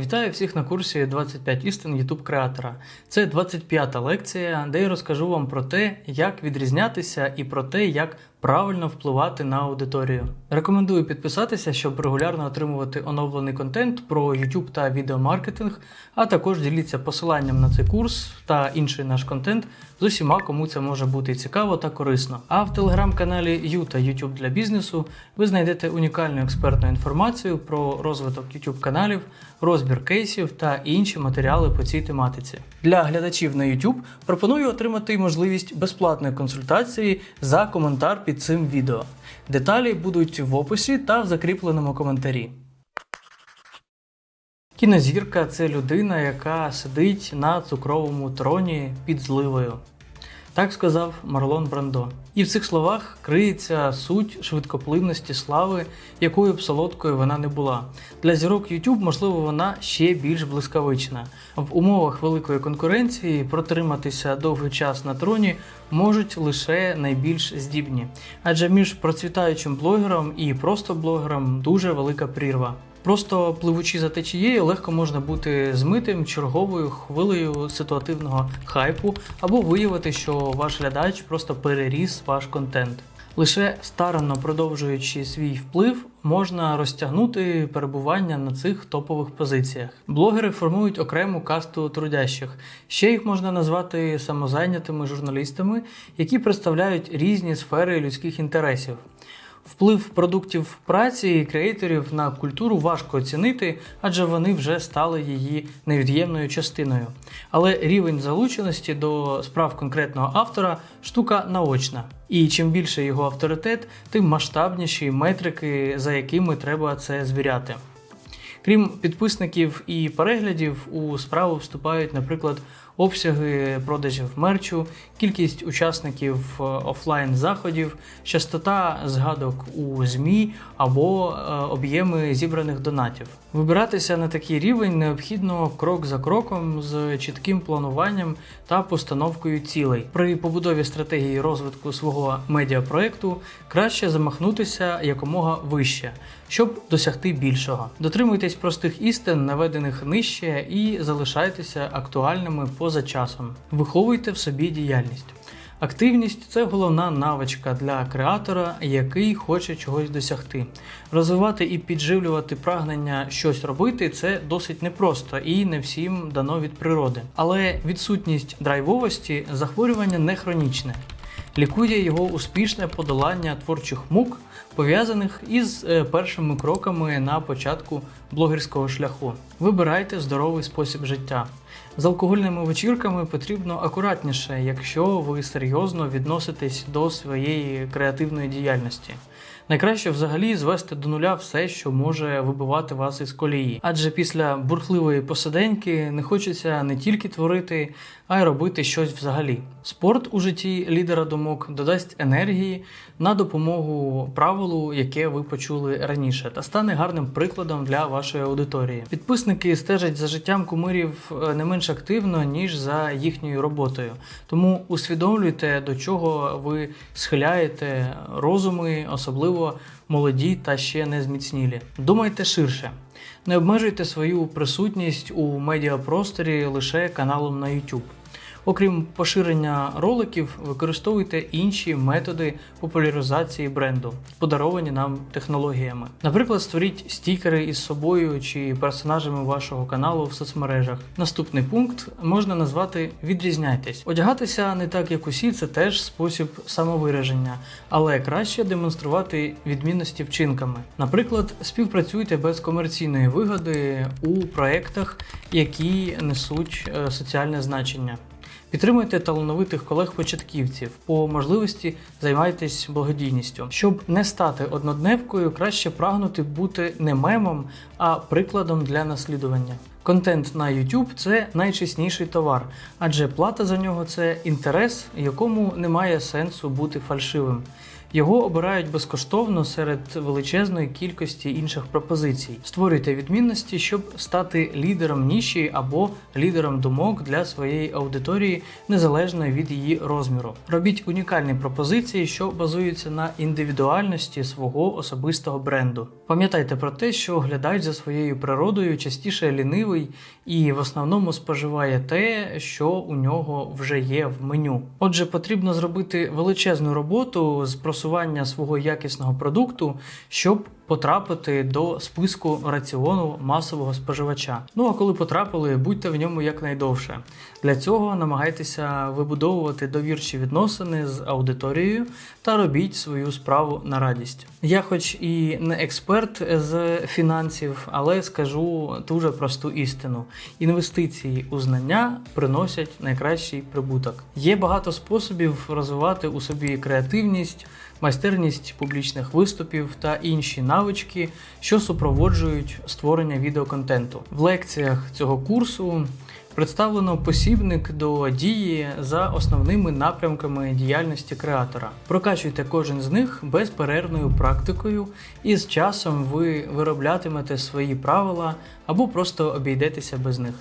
Вітаю всіх на курсі 25 істин YouTube креатора. Це 25-та лекція, де я розкажу вам про те, як відрізнятися і про те, як правильно впливати на аудиторію. Рекомендую підписатися, щоб регулярно отримувати оновлений контент про YouTube та відеомаркетинг, а також діліться посиланням на цей курс та інший наш контент з усіма, кому це може бути цікаво та корисно. А в телеграм-каналі Ю та YouTube для бізнесу ви знайдете унікальну експертну інформацію про розвиток YouTube каналів, розбір кейсів та інші матеріали по цій тематиці. Для глядачів на YouTube пропоную отримати можливість безплатної консультації за коментар під цим відео. Деталі будуть в описі та в закріпленому коментарі. Кінозірка це людина, яка сидить на цукровому троні під зливою. Так сказав Марлон Брандо. І в цих словах криється суть швидкопливності слави, якою б солодкою вона не була. Для зірок YouTube, можливо, вона ще більш блискавична. В умовах великої конкуренції протриматися довгий час на троні можуть лише найбільш здібні, адже між процвітаючим блогером і просто блогером дуже велика прірва. Просто пливучи за течією, легко можна бути змитим черговою хвилею ситуативного хайпу, або виявити, що ваш глядач просто переріс ваш контент. Лише старанно продовжуючи свій вплив, можна розтягнути перебування на цих топових позиціях. Блогери формують окрему касту трудящих. Ще їх можна назвати самозайнятими журналістами, які представляють різні сфери людських інтересів. Вплив продуктів праці і креаторів на культуру важко оцінити, адже вони вже стали її невід'ємною частиною. Але рівень залученості до справ конкретного автора штука наочна. І чим більше його авторитет, тим масштабніші метрики, за якими треба це звіряти. Крім підписників і переглядів, у справу вступають, наприклад, обсяги продажів мерчу, кількість учасників офлайн заходів, частота згадок у ЗМІ або е, об'єми зібраних донатів. Вибиратися на такий рівень необхідно крок за кроком з чітким плануванням та постановкою цілей. При побудові стратегії розвитку свого медіапроекту краще замахнутися якомога вище, щоб досягти більшого. Дотримуйтесь простих істин, наведених нижче, і залишайтеся актуальними поза часом. Виховуйте в собі діяльність. Активність це головна навичка для креатора, який хоче чогось досягти. Розвивати і підживлювати прагнення щось робити це досить непросто і не всім дано від природи. Але відсутність драйвовості захворювання не хронічне. Лікує його успішне подолання творчих мук, пов'язаних із е, першими кроками на початку блогерського шляху. Вибирайте здоровий спосіб життя. З алкогольними вечірками потрібно акуратніше, якщо ви серйозно відноситесь до своєї креативної діяльності. Найкраще взагалі звести до нуля все, що може вибивати вас із колії. Адже після бурхливої посиденьки не хочеться не тільки творити, а й робити щось взагалі. Спорт у житті лідера думок додасть енергії на допомогу правилу, яке ви почули раніше, та стане гарним прикладом для вашої аудиторії. Підписники стежать за життям кумирів е, не менш активно, ніж за їхньою роботою. Тому усвідомлюйте, до чого ви схиляєте розуми, особливо молоді та ще не зміцнілі. Думайте ширше. Не обмежуйте свою присутність у медіапросторі лише каналом на YouTube. Окрім поширення роликів, використовуйте інші методи популяризації бренду, подаровані нам технологіями. Наприклад, створіть стікери із собою чи персонажами вашого каналу в соцмережах. Наступний пункт можна назвати Відрізняйтесь. Одягатися не так, як усі, це теж спосіб самовираження, але краще демонструвати відмінності вчинками. Наприклад, співпрацюйте без комерційної вигоди у проєктах, які несуть е, соціальне значення. Підтримуйте талановитих колег-початківців, по можливості займайтесь благодійністю. Щоб не стати однодневкою, краще прагнути бути не мемом, а прикладом для наслідування. Контент на YouTube – це найчесніший товар, адже плата за нього це інтерес, якому немає сенсу бути фальшивим. Його обирають безкоштовно серед величезної кількості інших пропозицій. Створюйте відмінності, щоб стати лідером ніші або лідером думок для своєї аудиторії незалежно від її розміру. Робіть унікальні пропозиції, що базуються на індивідуальності свого особистого бренду. Пам'ятайте про те, що глядач за своєю природою частіше лінивий і в основному споживає те, що у нього вже є в меню. Отже, потрібно зробити величезну роботу з просування свого якісного продукту, щоб потрапити до списку раціону масового споживача. Ну а коли потрапили, будьте в ньому якнайдовше. Для цього намагайтеся вибудовувати довірчі відносини з аудиторією та робіть свою справу на радість. Я, хоч і не експерт з фінансів, але скажу дуже просту істину: інвестиції у знання приносять найкращий прибуток. Є багато способів розвивати у собі креативність, майстерність публічних виступів та інші навички, що супроводжують створення відеоконтенту. В лекціях цього курсу представлено посібник до дії за основними напрямками діяльності креатора. Прокачуйте кожен з них безперервною практикою, і з часом ви вироблятимете свої правила або просто обійдетеся без них.